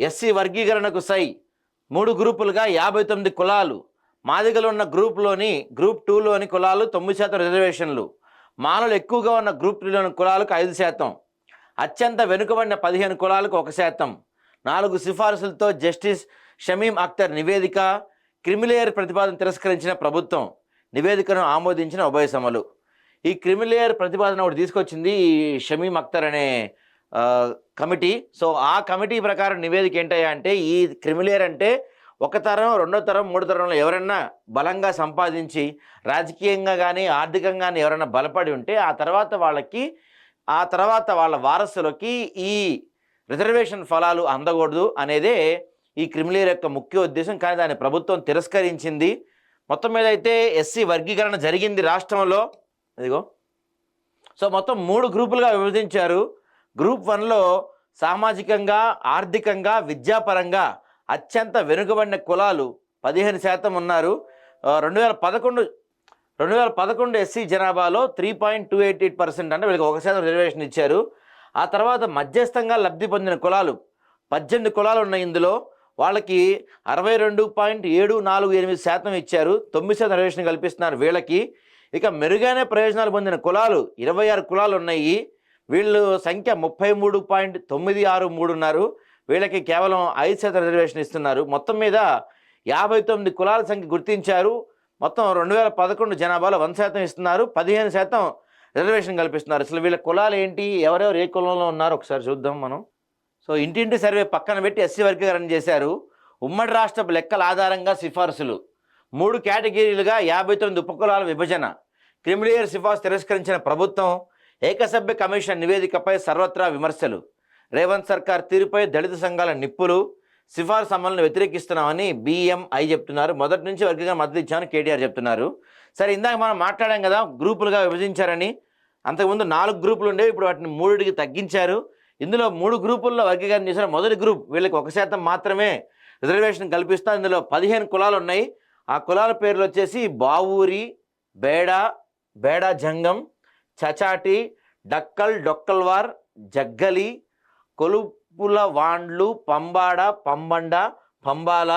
SC వర్గీకరణకు సై. మూడు గ్రూపులుగా యాభై తొమ్మిది కులాలు. మాదిగలు ఉన్న గ్రూప్లోని గ్రూప్ టూలోని కులాలు తొమ్మిది శాతం రిజర్వేషన్లు. మానవులు ఎక్కువగా ఉన్న గ్రూప్ త్రీలోని కులాలకు ఐదు శాతం. అత్యంత వెనుకబడిన పదిహేను కులాలకు ఒక శాతం. నాలుగు సిఫార్సులతో జస్టిస్ షమీం అఖ్తర్ నివేదిక క్రిమిలేయర్ ప్రతిపాదన తిరస్కరించిన ప్రభుత్వం నివేదికను ఆమోదించిన ఉభయ సమలు ఈ క్రిమిలేయర్ ప్రతిపాదన ఒకటి తీసుకొచ్చింది ఈ షమీం అఖ్తర్ అనే కమిటీ. సో ఆ కమిటీ ప్రకారం నివేదిక ఏంటయ్యా అంటే ఈ క్రిమిలేర్ అంటే ఒక తరం రెండో తరం మూడో తరంలో ఎవరన్నా బలంగా సంపాదించి రాజకీయంగా కానీ ఆర్థికంగా కానీ ఎవరైనా బలపడి ఉంటే ఆ తర్వాత వాళ్ళకి ఆ తర్వాత వాళ్ళ వారసులకి ఈ రిజర్వేషన్ ఫలాలు అందకూడదు అనేదే ఈ క్రిమిలేర్ యొక్క ముఖ్య ఉద్దేశం. కానీ దాన్ని ప్రభుత్వం తిరస్కరించింది. మొత్తం మీద అయితే ఎస్సీ వర్గీకరణ జరిగింది రాష్ట్రంలో. ఇదిగో. సో మొత్తం మూడు గ్రూపులుగా విభజించారు. గ్రూప్ వన్లో సామాజికంగా ఆర్థికంగా విద్యాపరంగా అత్యంత వెనుకబడిన కులాలు పదిహేను శాతం ఉన్నారు. రెండు వేల పదకొండు రెండు వేల పదకొండు ఎస్సీ జనాభాలో three point two eight eight percent అంటే వీళ్ళకి ఒక శాతం రిజర్వేషన్ ఇచ్చారు. ఆ తర్వాత మధ్యస్థంగా లబ్ధి పొందిన కులాలు పద్దెనిమిది కులాలు ఉన్నాయి ఇందులో. వాళ్ళకి అరవై రెండు పాయింట్ ఏడు నాలుగు ఎనిమిది శాతం ఇచ్చారు. తొమ్మిది శాతం రిజర్వేషన్ కల్పిస్తున్నారు వీళ్ళకి. ఇక మెరుగైన ప్రయోజనాలు పొందిన కులాలు ఇరవై ఆరు కులాలు ఉన్నాయి. వీళ్ళు సంఖ్య ముప్పై మూడు పాయింట్ తొమ్మిది ఆరు మూడు ఉన్నారు వీళ్ళకి కేవలం ఐదు శాతం రిజర్వేషన్ ఇస్తున్నారు. మొత్తం మీద యాభై తొమ్మిది కులాల సంఖ్య గుర్తించారు. మొత్తం రెండు వేల పదకొండు జనాభాలో వంద శాతం ఇస్తున్నారు. పదిహేను శాతం రిజర్వేషన్ కల్పిస్తున్నారు. అసలు వీళ్ళ కులాలు ఏంటి? ఎవరెవరు ఏ కులంలో ఉన్నారు ఒకసారి చూద్దాం మనం. సో ఇంటింటి సర్వే పక్కన పెట్టి ఎస్సీ వర్గీకరణ చేశారు. ఉమ్మడి రాష్ట్రపు లెక్కల ఆధారంగా సిఫార్సులు. మూడు కేటగిరీలుగా యాభై తొమ్మిది ఉపకులాల విభజన. క్రిమిలియర్ సిఫార్సు తిరస్కరించిన ప్రభుత్వం ఏకసభ్య కమిషన్ నివేదికపై సర్వత్రా విమర్శలు. రేవంత్ సర్కార్ తీరుపై దళిత సంఘాల నిప్పులు సిఫార్సు అమలును వ్యతిరేకిస్తున్నామని బిఎంఐ చెప్తున్నారు. మొదటి నుంచి వర్గంగా మద్దతు ఇచ్చామని కేటీఆర్ చెప్తున్నారు. సరే ఇందాక మనం మాట్లాడాం కదా గ్రూపులుగా విభజించారని. అంతకుముందు నాలుగు గ్రూపులు ఉండేవి ఇప్పుడు వాటిని మూడుకి తగ్గించారు. ఇందులో మూడు గ్రూపుల్లో వర్గీకరణ చేసిన మొదటి గ్రూప్ వీళ్ళకి ఒక శాతం మాత్రమే రిజర్వేషన్ కల్పిస్తా ఇందులో పదిహేను కులాలు ఉన్నాయి. ఆ కులాల పేర్లు వచ్చేసి బావూరి బేడా బేడా జంగం చచాటి డక్కల్ డొక్కల్వార్ జగ్గలి కొలుపుల వాండ్లు పంబాడ పంబండ పంబాల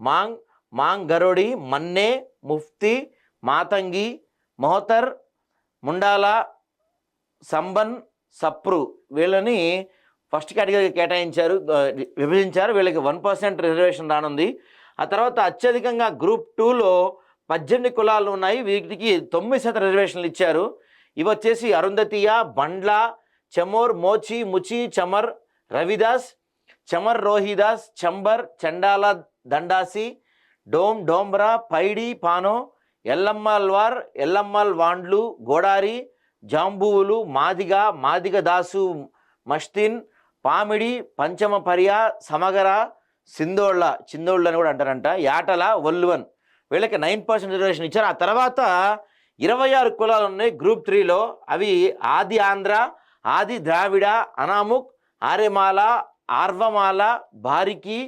మాంగ్ మాంగరుడి మన్నే ముఫ్తి మాతంగి మొహతర్ ముండాల సంబన్ సప్రు వీళ్ళని ఫస్ట్ కేటగిరీ కేటాయించారు విభజించారు. వీళ్ళకి వన్ పర్సెంట్ రిజర్వేషన్ రానుంది. ఆ తర్వాత అత్యధికంగా గ్రూప్ టూలో పద్దెనిమిది కులాలు ఉన్నాయి. వీటికి తొమ్మిది శాతం రిజర్వేషన్లు ఇచ్చారు. ఇవి వచ్చేసి అరుంధతీయ బండ్ల చమోర్ మోచి ముచి చమర్ రవిదాస్ చమర్ రోహిదాస్ చంబర్ చండాల దండాసి డోమ్ డోంబ్రా పైడి పానో ఎల్లమ్మల్వార్ ఎల్లమ్మల్ వాండ్లు గోడారి జాంబువులు మాదిగ మాదిగ దాసు మష్తిన్ పామిడి పంచమపర్య సమగర సిందోళ్ళ చిందోళ్ళు అని కూడా అంటారంట యాటల వల్లువన్. వీళ్ళకి నైన్ పర్సెంట్ రిజర్వేషన్ ఇచ్చారు. ఆ తర్వాత ఇరవై ఆరు కులాలు ఉన్నాయి. గ్రూప్ త్రీలో అవి ఆది ఆంధ్ర ఆది ద్రావిడ అనాముక్ ఆర్యమాల ఆర్వమాల బారికి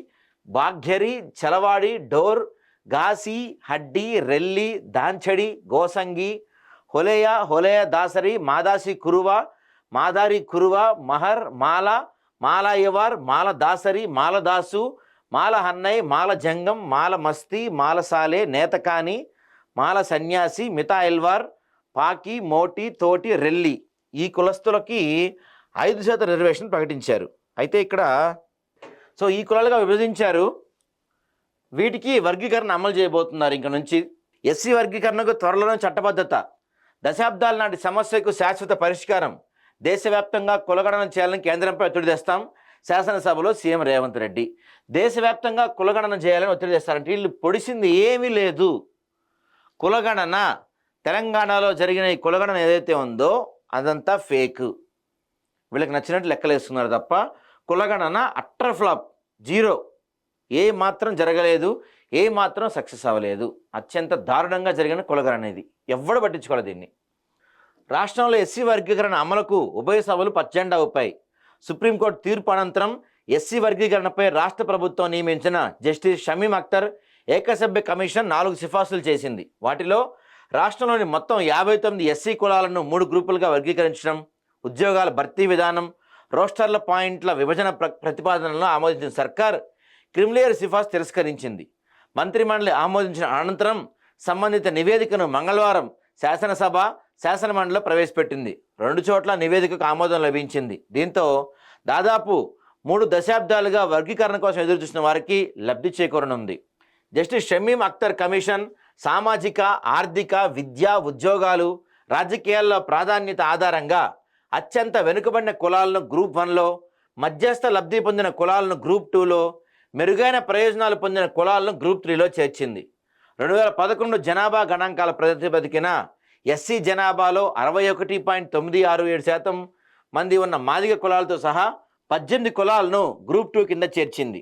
బాఘ్యరి చలవాడి డోర్ గాసి హడ్డి రెల్లి దాంచడి గోసంగి హొలేయ హొలేయ దాసరి మాదాసి కురువ మాదారి కురువ మహర్ మాల మాలాయవార్ మాల దాసరి మాలదాసు మాల హన్నయ్ మాల జంగం మాల మస్తి మాలసాలే నేతకాని మాల సన్యాసి మితా ఎల్వార్ పాకి మోటి తోటి రెల్లి ఈ కులస్తులకి ఐదు శాతం రిజర్వేషన్ ప్రకటించారు. అయితే ఇక్కడ సో ఈ కులాలుగా విభజించారు. వీటికి వర్గీకరణ అమలు చేయబోతున్నారు ఇంక నుంచి. ఎస్సీ వర్గీకరణకు త్వరలోనే చట్టబద్ధత. దశాబ్దాల నాటి సమస్యకు శాశ్వత పరిష్కారం. దేశవ్యాప్తంగా కులగణన చేయాలని కేంద్రంపై ఒత్తిడి తెస్తాం. శాసనసభలో సీఎం రేవంత్ రెడ్డి. దేశవ్యాప్తంగా కులగణన చేయాలని ఒత్తిడి చేస్తారంటే వీళ్ళు పొడిసింది ఏమీ లేదు. కులగణన. తెలంగాణలో జరిగిన ఈ కులగణన ఏదైతే ఉందో అదంతా ఫేక్. వీళ్ళకి నచ్చినట్టు లెక్కలేస్తున్నారు తప్ప కులగణన అట్టర్ ఫ్లాప్ జీరో. ఏ మాత్రం జరగలేదు ఏ మాత్రం సక్సెస్ అవ్వలేదు. అత్యంత దారుణంగా జరిగిన కులగణన ఇది. ఎవ్వడు పట్టించుకోలేదు దీన్ని. రాష్ట్రంలో ఎస్సీ వర్గీకరణ అమలుకు ఉభయ సభలు పచ్చజెండా ఊపాయి. సుప్రీంకోర్టు తీర్పు అనంతరం ఎస్సీ వర్గీకరణపై రాష్ట్ర ప్రభుత్వం నియమించిన జస్టిస్ షమీం అఖ్తర్ ఏకసభ్య కమిషన్ నాలుగు సిఫార్సులు చేసింది. వాటిలో రాష్ట్రంలోని మొత్తం యాభై తొమ్మిది ఎస్సీ కులాలను మూడు గ్రూపులుగా వర్గీకరించడం ఉద్యోగాల భర్తీ విధానం రోస్టర్ల పాయింట్ల విభజన ప్ర ప్రతిపాదనలను ఆమోదించిన సర్కార్ క్రిమిలేయర్ సిఫార్సు తిరస్కరించింది. మంత్రిమండలి ఆమోదించిన అనంతరం సంబంధిత నివేదికను మంగళవారం శాసనసభ శాసనమండలిలో ప్రవేశపెట్టింది. రెండు చోట్ల నివేదికకు ఆమోదం లభించింది. దీంతో దాదాపు మూడు దశాబ్దాలుగా వర్గీకరణ కోసం ఎదురుచూసిన వారికి లబ్ధి చేకూరనుంది. జస్టిస్ షమీం అఖ్తర్ కమిషన్ సామాజిక ఆర్థిక విద్యా ఉద్యోగాలు రాజకీయాల్లో ప్రాధాన్యత ఆధారంగా అత్యంత వెనుకబడిన కులాలను గ్రూప్ వన్లో మధ్యస్థ లబ్ధి పొందిన కులాలను గ్రూప్ టూలో మెరుగైన ప్రయోజనాలు పొందిన కులాలను గ్రూప్ త్రీలో చేర్చింది. రెండు వేల పదకొండు జనాభా గణాంకాల ప్రతిపదికిన ఎస్సీ జనాభాలో అరవై ఒకటి పాయింట్ తొమ్మిది ఆరు ఏడు శాతం మంది ఉన్న మాదిగ కులాలతో సహా పద్దెనిమిది కులాలను గ్రూప్ టూ కింద చేర్చింది.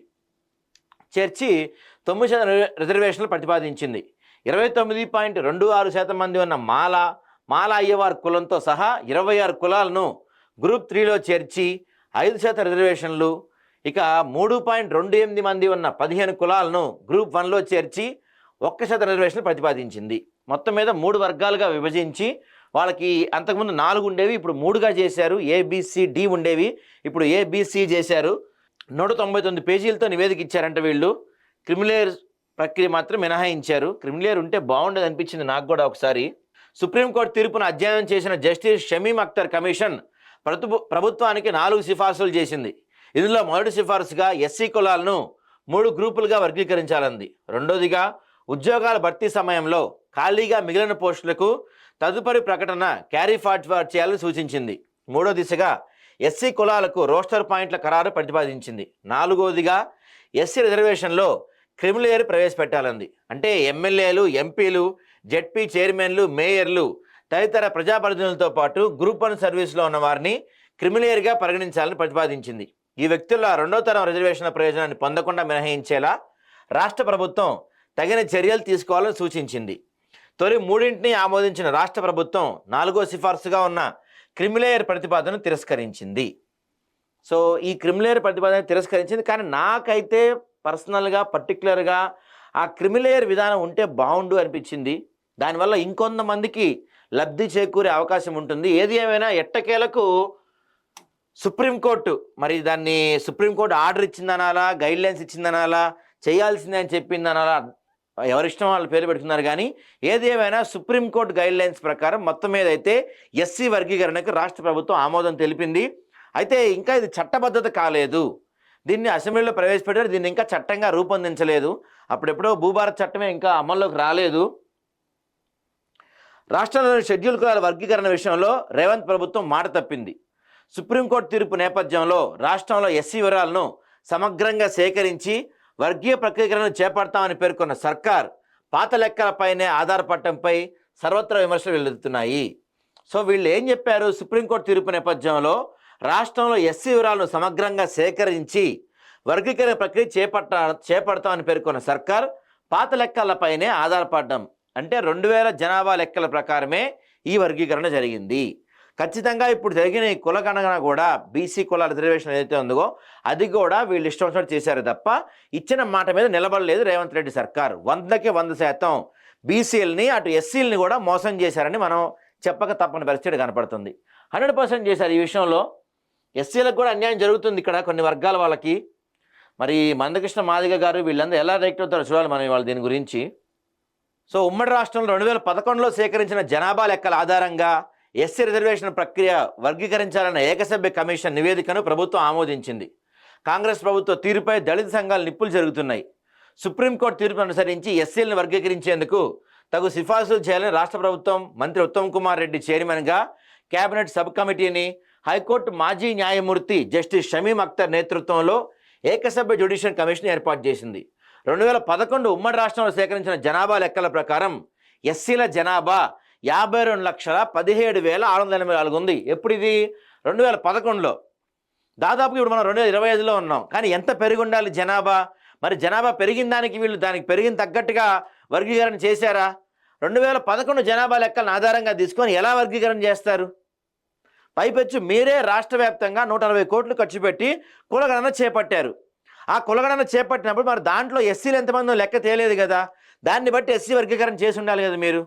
చేర్చి తొమ్మిది శాతం రిజర్వేషన్లు ప్రతిపాదించింది. ఇరవై తొమ్మిది పాయింట్ రెండు ఆరు శాతం మంది ఉన్న మాల మాల అయ్యవారి కులంతో సహా ఇరవై ఆరు కులాలను గ్రూప్ త్రీలో చేర్చి ఐదు శాతం రిజర్వేషన్లు ఇక మూడు పాయింట్ రెండు ఎనిమిది మంది ఉన్న పదిహేను కులాలను గ్రూప్ వన్లో చేర్చి ఒక్క శాతం రిజర్వేషన్లు ప్రతిపాదించింది. మొత్తం మీద మూడు వర్గాలుగా విభజించి వాళ్ళకి అంతకుముందు నాలుగు ఉండేవి ఇప్పుడు మూడుగా చేశారు. ఏబిసి డి ఉండేవి ఇప్పుడు ఏబిసి చేశారు. నూట తొంభై తొమ్మిది పేజీలతో నివేదిక ఇచ్చారంట వీళ్ళు. క్రిమిలేయర్ ప్రక్రియ మాత్రం మినహాయించారు. క్రిమిలేయర్ ఉంటే బాగుండదు అనిపించింది నాకు కూడా ఒకసారి. సుప్రీంకోర్టు తీర్పును అధ్యయనం చేసిన జస్టిస్ షమీం అఖ్తర్ కమిషన్ ప్రభుత్వానికి నాలుగు సిఫార్సులు చేసింది. ఇందులో మొదటి సిఫార్సుగా ఎస్సీ కులాలను మూడు గ్రూపులుగా వర్గీకరించాలంది. రెండోదిగా ఉద్యోగాల భర్తీ సమయంలో ఖాళీగా మిగిలిన పోస్టులకు తదుపరి ప్రకటన క్యారీ ఫార్వర్డ్ చేయాలని సూచించింది. మూడో దిశగా ఎస్సీ కులాలకు రోస్టర్ పాయింట్ల ఖరారు ప్రతిపాదించింది. నాలుగోదిగా ఎస్సీ రిజర్వేషన్లో క్రిమిలేయర్ ప్రవేశపెట్టాలంది. అంటే ఎమ్మెల్యేలు ఎంపీలు జెడ్పీ చైర్మన్లు మేయర్లు తదితర ప్రజాప్రతినిధులతో పాటు గ్రూప్ వన్ సర్వీస్లో ఉన్న వారిని క్రిమిలేయర్గా పరిగణించాలని ప్రతిపాదించింది. ఈ వ్యక్తుల రెండో తరం రిజర్వేషన్ల ప్రయోజనాన్ని పొందకుండా మినహాయించేలా రాష్ట్ర ప్రభుత్వం తగిన చర్యలు తీసుకోవాలని సూచించింది. తొలి మూడింటిని ఆమోదించిన రాష్ట్ర ప్రభుత్వం నాలుగో సిఫార్సుగా ఉన్న క్రిమిలేయర్ ప్రతిపాదనను తిరస్కరించింది. సో ఈ క్రిమిలేయర్ ప్రతిపాదన తిరస్కరించింది. కానీ నాకైతే పర్సనల్గా పర్టికులర్గా ఆ క్రిమిలేయర్ విధానం ఉంటే బాగుండు అనిపించింది. దానివల్ల ఇంకొంతమందికి లబ్ధి చేకూరే అవకాశం ఉంటుంది. ఏది ఏమైనా ఎట్టకేలకు సుప్రీంకోర్టు మరి దాన్ని సుప్రీంకోర్టు ఆర్డర్ ఇచ్చిందనాలా గైడ్ లైన్స్ ఇచ్చిందనాలా చేయాల్సిందే అని చెప్పిందనాలా ఎవరిష్టం వాళ్ళు పేరు పెడుతున్నారు కానీ ఏది ఏమైనా సుప్రీంకోర్టు గైడ్ లైన్స్ ప్రకారం మొత్తం మీద అయితే ఎస్సీ వర్గీకరణకు రాష్ట్ర ప్రభుత్వం ఆమోదం తెలిపింది. అయితే ఇంకా ఇది చట్టబద్ధత కాలేదు. దీన్ని అసెంబ్లీలో ప్రవేశపెట్టారు. దీన్ని ఇంకా చట్టంగా రూపొందించలేదు. అప్పుడెప్పుడో భూభారత చట్టమే ఇంకా అమల్లోకి రాలేదు. రాష్ట్రంలోని షెడ్యూల్ కులాల వర్గీకరణ విషయంలో రేవంత్ ప్రభుత్వం మాట తప్పింది. సుప్రీంకోర్టు తీర్పు నేపథ్యంలో రాష్ట్రంలో ఎస్సీ వివరాలను సమగ్రంగా సేకరించి వర్గీయ ప్రక్రియలను చేపడతామని పేర్కొన్న సర్కార్ పాత లెక్కలపైనే ఆధారపడటంపై సర్వత్రా విమర్శలు వెల్లుతున్నాయి సో వీళ్ళు ఏం చెప్పారు? సుప్రీంకోర్టు తీర్పు నేపథ్యంలో రాష్ట్రంలో ఎస్సీ వివరాలను సమగ్రంగా సేకరించి వర్గీకరణ ప్రక్రియ చేపట్ట చేపడతామని పేర్కొన్న సర్కార్ పాత లెక్కలపైనే ఆధారపడడం. అంటే రెండు వేల జనాభా లెక్కల ప్రకారమే ఈ వర్గీకరణ జరిగింది. ఖచ్చితంగా ఇప్పుడు జరిగిన ఈ కులగణన కూడా బీసీ కుల రిజర్వేషన్ ఏదైతే ఉందో అది కూడా వీళ్ళు ఇష్టం వచ్చినట్టు చేశారు తప్ప ఇచ్చిన మాట మీద నిలబడలేదు రేవంత్ రెడ్డి సర్కార్. వందకి వంద శాతం బీసీలని అటు ఎస్సీలని కూడా మోసం చేశారని మనం చెప్పక తప్పని పరిస్థితి కనపడుతుంది. హండ్రెడ్ పర్సెంట్ చేశారు ఈ విషయంలో. ఎస్సీలకు కూడా అన్యాయం జరుగుతుంది ఇక్కడ కొన్ని వర్గాల వాళ్ళకి. మరి మందకృష్ణ మాదిగ గారు వీళ్ళందరూ ఎలా రియాక్ట్ అవుతారో చూడాలి మనం ఇవాళ దీని గురించి. సో ఉమ్మడి రాష్ట్రంలో రెండు వేల పదకొండులో సేకరించిన జనాభా లెక్కల ఆధారంగా ఎస్సీ రిజర్వేషన్ ప్రక్రియ వర్గీకరించాలన్న ఏకసభ్య కమిషన్ నివేదికను ప్రభుత్వం ఆమోదించింది. కాంగ్రెస్ ప్రభుత్వ తీరుపై దళిత సంఘాలు నిప్పులు జరుగుతున్నాయి. సుప్రీంకోర్టు తీర్పును అనుసరించి ఎస్సీలను వర్గీకరించేందుకు తగు సిఫార్సులు చేయాలని రాష్ట్ర ప్రభుత్వం మంత్రి ఉత్తమ్ కుమార్ రెడ్డి చైర్మన్గా కేబినెట్ సబ్ కమిటీని హైకోర్టు మాజీ న్యాయమూర్తి జస్టిస్ షమీం అఖ్తర్ నేతృత్వంలో ఏకసభ్య జ్యుడిషియల్ కమిషన్ ఏర్పాటు చేసింది. రెండు వేల పదకొండు ఉమ్మడి రాష్ట్రంలో సేకరించిన జనాభా లెక్కల ప్రకారం ఎస్సీల జనాభా యాభై రెండు లక్షల పదిహేడు వేల ఆరు వందల ఎనభై నాలుగు ఉంది. ఎప్పుడు ఇది? రెండు వేల పదకొండులో. దాదాపు ఇప్పుడు మనం రెండు వేల ఇరవై ఐదులో ఉన్నాం. కానీ ఎంత పెరిగి ఉండాలి జనాభా? మరి జనాభా పెరిగిన దానికి వీళ్ళు దానికి పెరిగిన తగ్గట్టుగా వర్గీకరణ చేశారా? రెండు వేల పదకొండు జనాభా లెక్కలను ఆధారంగా తీసుకొని ఎలా వర్గీకరణ చేస్తారు? పైపెచ్చు మీరే రాష్ట్ర వ్యాప్తంగా నూట అరవై కోట్లు ఖర్చు పెట్టి కులగణన చేపట్టారు. ఆ కులగణన చేపట్టినప్పుడు మరి దాంట్లో ఎస్సీలు ఎంతమందో లెక్క తేలేదు కదా. దాన్ని బట్టి ఎస్సీ వర్గీకరణ చేసి ఉండాలి కదా మీరు.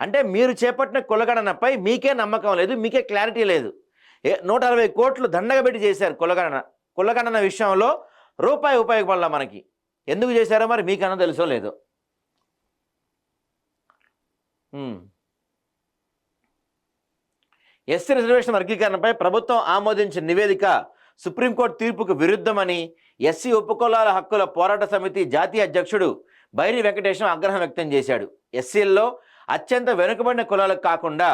అంటే మీరు చేపట్టిన కులగణనపై మీకే నమ్మకం లేదు మీకే క్లారిటీ లేదు. ఏ నూట అరవై కోట్లు దండగా పెట్టి చేశారు కులగణన. కులగణన విషయంలో రూపాయి ఉపయోగపడాల మనకి. ఎందుకు చేశారో మరి మీకన్నా తెలుసో లేదో. ఎస్సీ రిజర్వేషన్ వర్గీకరణపై ప్రభుత్వం ఆమోదించిన నివేదిక సుప్రీంకోర్టు తీర్పుకు విరుద్ధమని ఎస్సీ ఉపకులాల హక్కుల పోరాట సమితి జాతీయ అధ్యక్షుడు బైరి వెంకటేశం ఆగ్రహం వ్యక్తం చేశాడు. ఎస్సీల్లో అత్యంత వెనుకబడిన కులాలకు కాకుండా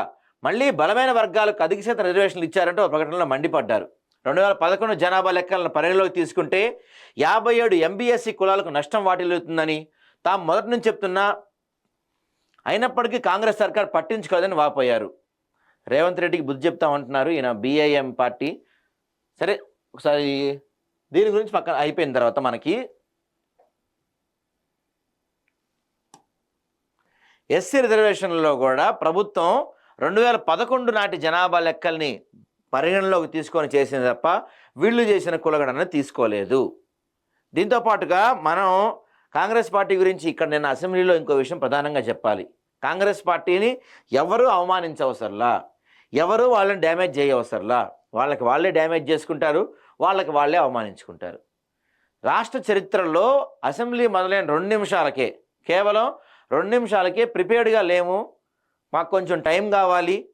మళ్ళీ బలమైన వర్గాలకు అధిక శాతం రిజర్వేషన్లు ఇచ్చారంటూ ఒక ప్రకటనలో మండిపడ్డారు. రెండు వేల పదకొండు జనాభా లెక్కలను పరిగణలోకి తీసుకుంటే యాభై ఏడు ఎంబీఎస్సీ కులాలకు నష్టం వాటిల్లుతుందని తాము మొదటి నుంచి చెప్తున్నా అయినప్పటికీ కాంగ్రెస్ సర్కార్ పట్టించుకోదని వాపోయారు. రేవంత్ రెడ్డికి బుద్ధి చెప్తామంటున్నారు ఈయన బీఐఎం పార్టీ. సరే ఒకసారి దీని గురించి పక్కన అయిపోయిన తర్వాత మనకి ఎస్సీ రిజర్వేషన్లో కూడా ప్రభుత్వం రెండు వేల పదకొండు నాటి జనాభా లెక్కల్ని పరిగణలోకి తీసుకొని చేసింది తప్ప వీళ్ళు చేసిన కులగడన తీసుకోలేదు. దీంతో పాటుగా మనం కాంగ్రెస్ పార్టీ గురించి ఇక్కడ నేను అసెంబ్లీలో ఇంకో విషయం ప్రధానంగా చెప్పాలి. కాంగ్రెస్ పార్టీని ఎవరు అవమానించవసరలా. ఎవరు వాళ్ళని డ్యామేజ్ చేయవసరలా వాళ్ళకి వాళ్ళే డ్యామేజ్ చేసుకుంటారు వాళ్ళకి వాళ్ళే అవమానించుకుంటారు. రాష్ట్ర చరిత్రలో అసెంబ్లీ మొదలైన రెండు నిమిషాలకే కేవలం రెండు నిమిషాలకే ప్రిపేర్డ్గా లేము. మాకు కొంచెం టైం కావాలి.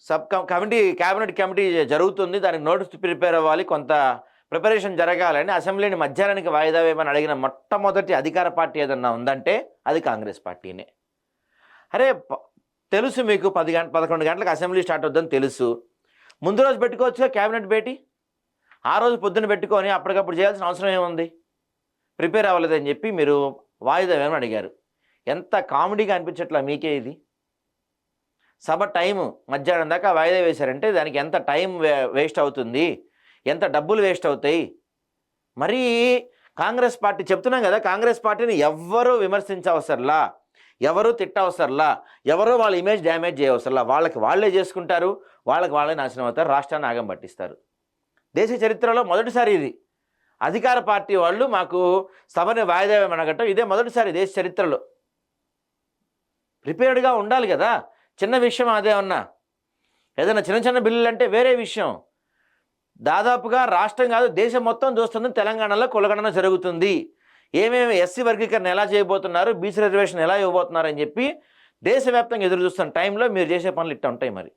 సబ్ కమిటీ క్యాబినెట్ కమిటీ జరుగుతుంది. దానికి నోటీస్ ప్రిపేర్ అవ్వాలి. కొంత ప్రిపరేషన్ జరగాలని అసెంబ్లీని మధ్యాహ్నానికి వాయిదా వేయమని అడిగిన మొట్టమొదటి అధికార పార్టీ ఏదన్నా ఉందంటే అది కాంగ్రెస్ పార్టీనే. అరే ప- తెలుసు మీకు పది గంట పదకొండు గంటలకు అసెంబ్లీ స్టార్ట్ అవుద్దని తెలుసు. ముందు రోజు పెట్టుకోవచ్చు క్యాబినెట్ భేటీ? ఆ రోజు పొద్దున్న పెట్టుకొని అప్పటికప్పుడు చేయాల్సిన అవసరం ఏముంది? ప్రిపేర్ అవ్వలేదని చెప్పి మీరు వాయిదా వేయమని అడిగారు. ఎంత కామెడీగా అనిపించట్లా మీకే ఇది? సభ టైము మధ్యాహ్నం దాకా వాయిదా వేశారంటే దానికి ఎంత టైం వే- వేస్ట్ అవుతుంది? ఎంత డబ్బులు వేస్ట్ అవుతాయి? మరి కాంగ్రెస్ పార్టీ చెప్తున్నాం కదా కాంగ్రెస్ పార్టీని ఎవ్వరూ విమర్శించవసరలా. ఎవరు తిట్టవసరలా? ఎవరు వాళ్ళ ఇమేజ్ డ్యామేజ్ చేయవసరలా? వాళ్ళకి వాళ్ళే చేసుకుంటారు వాళ్ళకి వాళ్ళే నాశనం అవుతారు రాష్ట్రాన్ని ఆగం పట్టిస్తారు. దేశ చరిత్రలో మొదటిసారి ఇది. అధికార పార్టీ వాళ్ళు మాకు సభని వాయిదా అనగటం ఇదే మొదటిసారి దేశ చరిత్రలో. ప్రిపేర్డ్గా ఉండాలి కదా? చిన్న విషయం అదే ఉన్నా ఏదైనా చిన్న చిన్న బిల్లులు అంటే వేరే విషయం. దాదాపుగా రాష్ట్రం కాదు దేశం మొత్తం చూస్తుంది తెలంగాణలో కులగణన జరుగుతుంది. ఏమేమి ఎస్సీ వర్గీకరణ ఎలా చేయబోతున్నారు బీసీ రిజర్వేషన్ ఎలా ఇవ్వబోతున్నారు అని చెప్పి దేశవ్యాప్తంగా ఎదురు చూస్తున్న టైంలో మీరు చేసే పనులు ఇట్టా ఉంటాయి మరి.